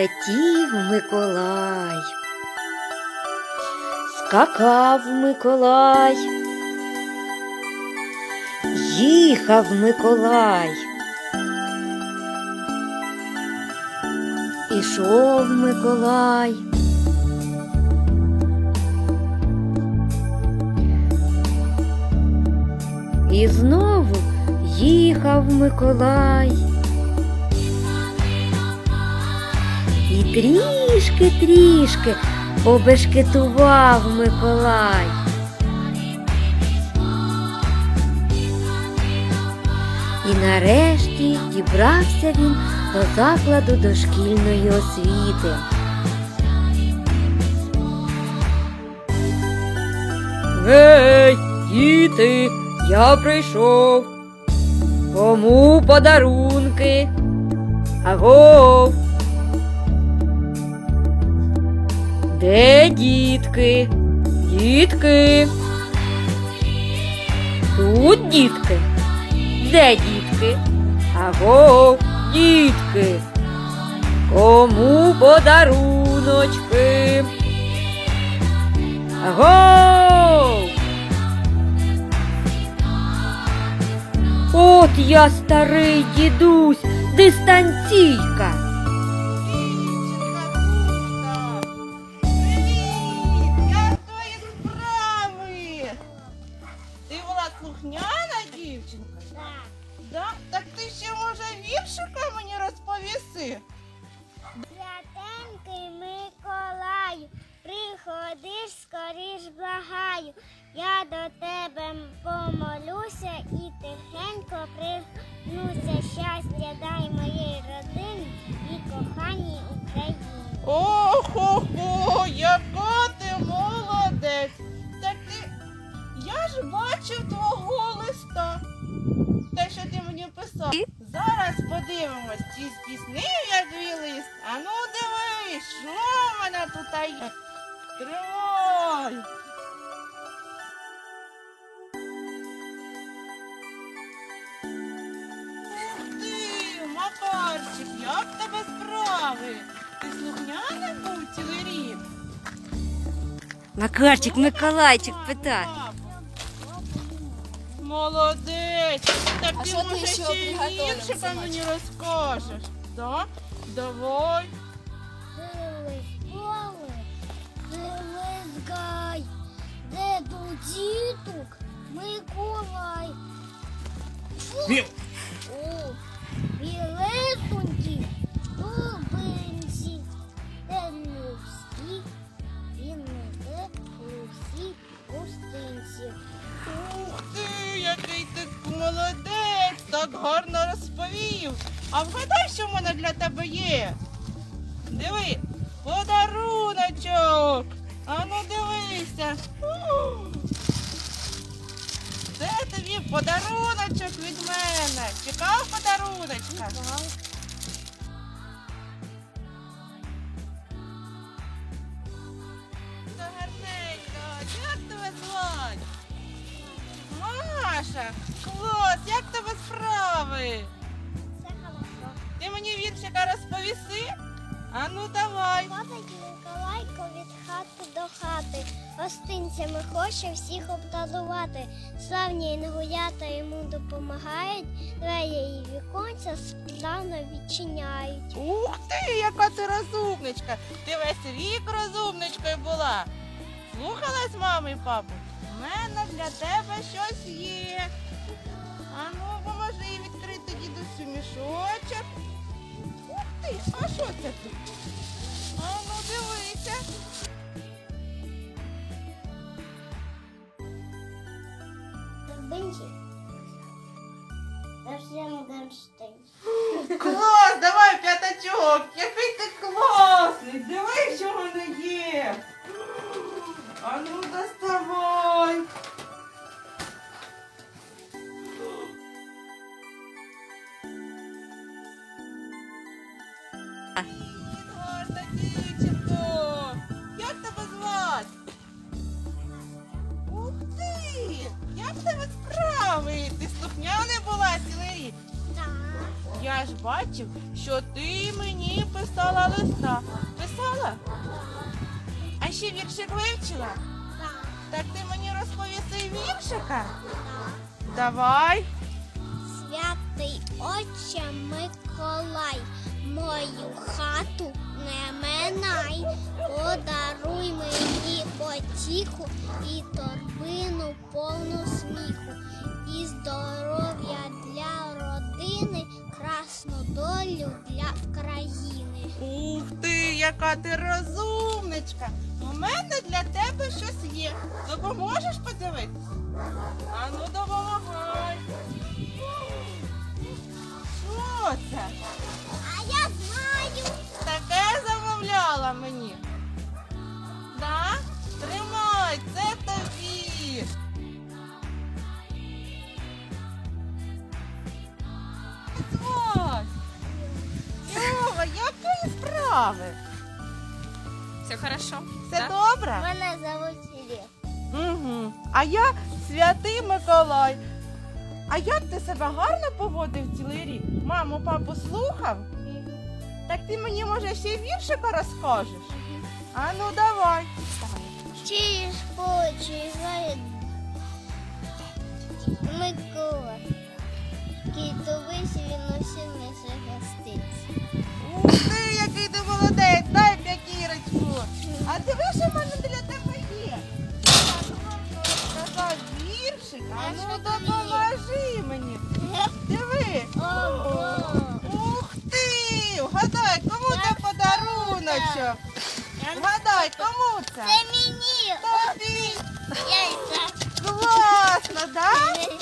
Летів Миколай, скакав Миколай, їхав Миколай. Ішов Миколай. І знову їхав Миколай. І трішки, трішки побешкетував Миколай. І нарешті дібрався він до закладу дошкільної освіти. Гей, діти, я прийшов. Кому подарунки? Агов. Де дітки? Дітки. Тут дітки. Де дітки? Агов, дітки. Кому подаруночки? Агов! От я старий дідусь, дистанційка. Розповіси? Святенький Миколаю, приходиш скоріш благаю. Я до тебе помолюся і тихенько пригнуся. Щастя дай моїй родині Тримай. Ух ти, Макарчик, як в тебе справи? Ти слухняний був цілий рік? Макарчик, Миколайчик питає. Молодець! Так А ти що ти може ще ще й віршика синочок? мені розкажеш? Так? Давай. Діток Миколай. Вів. О, білесунькі дубинці, де не всі, і не де усі пустинці. Ух ти, який ти молодець! Так гарно розповів. А вгадай, що в мене для тебе є? Диви, подаруночок. А ну дивися. Це тобі подаруночок від мене. Чекав подаруночка? Та гарненько. Як тебе звать? Маша, клас, як тебе справи? Все хорошо. Ти мені віршика розповіси? А ну давай. Ходить Миколайко від хати до хати, гостинцями хоче всіх обдарувати. Славні інгулята йому допомагають, двері і віконця справно відчиняють. Ух ти, яка ти розумничка. Ти весь рік розумничкою була. Слухалась мами і папу? У мене для тебе щось є. А ну, поможи відкрити дідусю мішочок. Ух а що це тут? А ну дивися. Торбинці. Дождем Денштейн. Клас, давай п'ятачок. Який ти класний. Диви, що в мене є. А ну доставай. Гарна дівчинко. Як тебе звати? Ух ти! Як тебе справи? Ти слухняна була цілий рік? Так. Я ж бачив, що ти мені писала листа. Писала? А ще віршик вивчила? Так. Так ти мені розповіси віршика? Давай. Святий Отче Миколай, хату не минай, подаруй мені потіху і торбину повну сміху, і здоров'я для родини, красну долю для країни. Ух ти, яка ти розумничка. У мене для тебе щось є. Допоможеш подивитись? Ану, допомагай. Що це? Справи? Все хорошо. Все добре? Мене зовуть Ілля. Угу. А я святий Миколай. А як ти себе гарно поводив цілий рік? Маму, папу слухав? Так ти мені може ще й віршика розкажеш? А ну давай. Чи ж почуває Микола? Кітовись він усім не загоститься. Який ти молодець, дай п'ятірочку. А диви, що в мене для тебе є. Так, розказати віршик. А ну допоможи мені. Диви. Ух ти! Вгадай, кому це подаруночок? Вгадай, кому це? Це мені! Тобі. Яйця! Класно, да? Ей,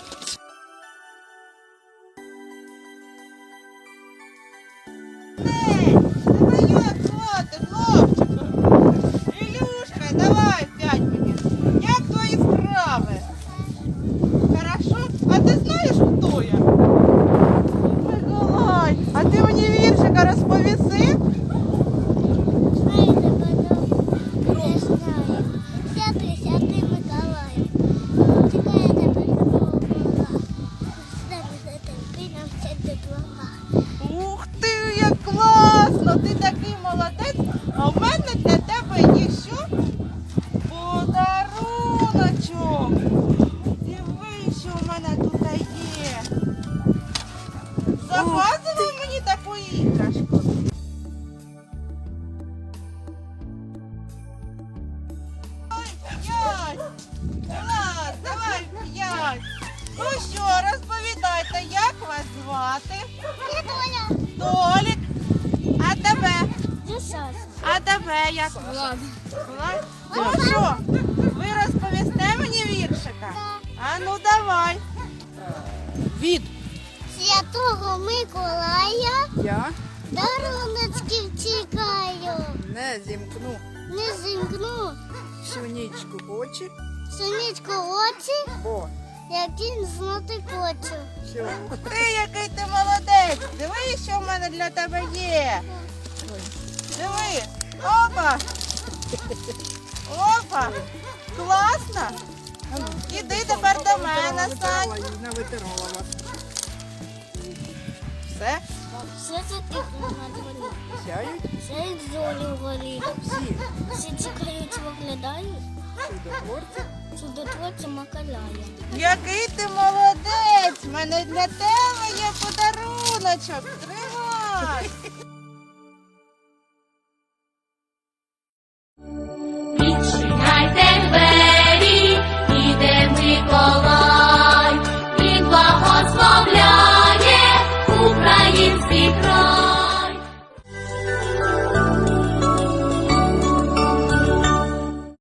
Ну що, розповідайте, як вас звати? Доля. Толік. А тебе? А тебе як? Влад. Влад? Ну що, ви розповісте мені віршика? А ну давай. Від. Святого Миколая Я даруночків чекаю. не зімкну Не зімкну сунічку очі, сонечко очі, бо як він знати хочу. Ти який ти молодець. Диви, що в мене для тебе є. Диви. Опа. Опа. Класно. Іди тепер до мене, Сань. Все. Все це на дворі. Сяють Сяють золі вгорі. всі Всі чекають, виглядають. чудотворці. Чудотворця Макаляя. Який ти молодець! У мене для тебе є подаруночок. Тримай.